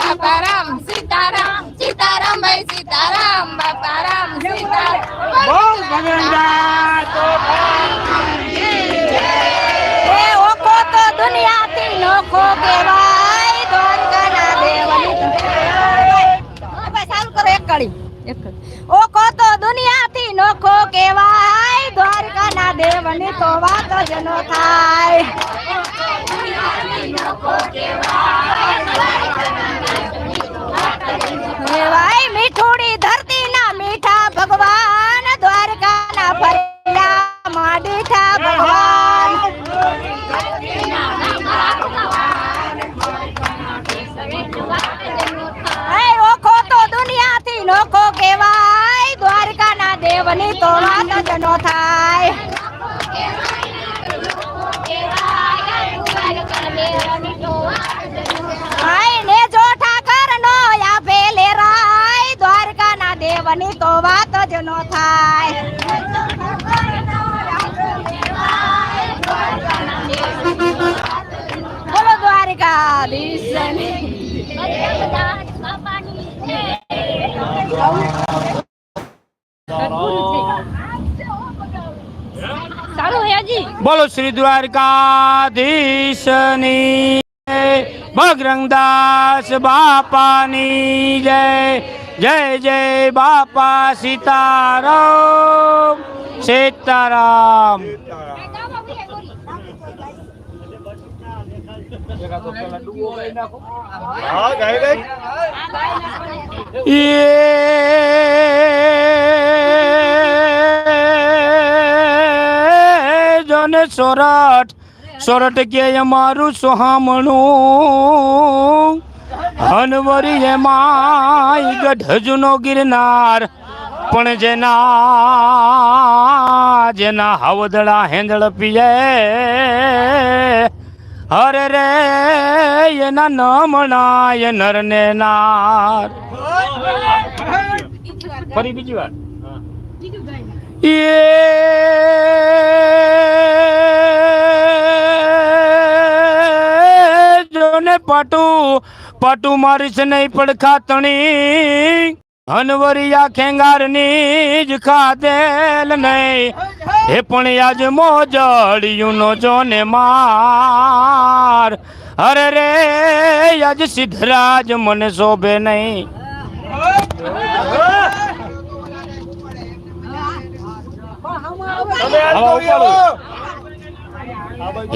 બાપા રામ સીતારામ સીતારામ ભાઈ સીતારામ બાપા રામ સીતારામ બોલ તો એ ઓખો તો દુનિયાથી નોખો કહેવાય દ્વારકાના દેવની હવે ચાલુ કરો એક કડી એક તો દુનિયાથી નોખો કહેવાય દ્વારકાના દેવની તો વાત જ ન થાય. કહેવાય મીઠુડી ધરતીના મીઠા ભગવાન, દ્વારકાના ફરિયા માડીઠા ભગવાન. ઓખો તો દુનિયાથી નોખો કહેવાય, દ્વારકાના દેવની તો વાત જ નો થાય. બાપની તો વાત જ ન થાય. બોલો દ્વારિકાધીશ બોલો શ્રી દ્વારકાધીશની. ભગરંગદાસ બાપાની જય. જય જય બાપા સીતારામ સીતારામ. જન સોરઠ સોરઠ કે અમારું સોહામણું. હનવરી એમાં ગઢજનો ગિરનાર, પણ જેના જેના હવદળા હેંદળ પીએ. હરે રે, એના નમણાય નર ને નાર. ફરી બીજી વાર. એ જોને પાટુ પાટુ મારીશ નહીં પડખા તણી હનવરિયા ખેંગારની જ ખાધેલ નહીં. એ પણ આજ મોજડિયું નો જોને માર. અરે રે, આજ સિદ્ધરાજ મને શોભે નહીં.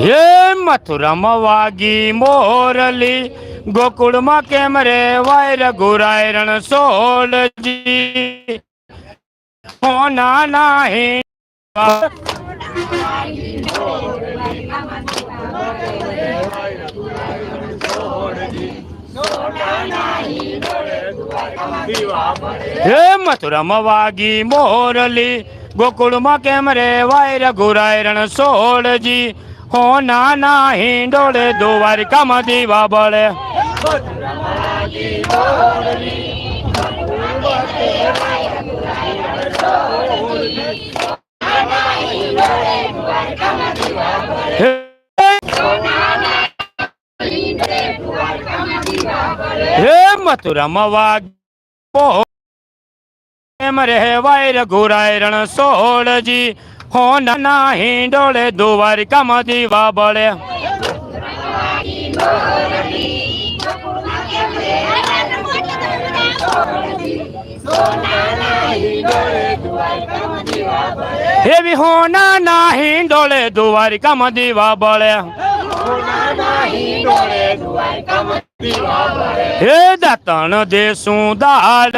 હે મથુરામાં વાગી મોરલી. ગોકુળમાં કેમ રે વાય રઘુરાય રણ સોલજી હોના નાહી હે. મથુરામાં વાગી મોરલી, ગોકુળમાં કેમ રે વાય રઘુરાય રણ સોળજી હો નાના હિંડોળે દ્વારિકામાં દીવા બળે હે મથુરામાં વાગી એમ રહેવાય રઘુરાય રણ સોળજી હો નાના હિંડોળે દ્વારિકામાં દીવા બળે એવી હોના ના હિંડોળે દ્વારિકામાં દીવા બળે હે દાતણ દેશું દાડ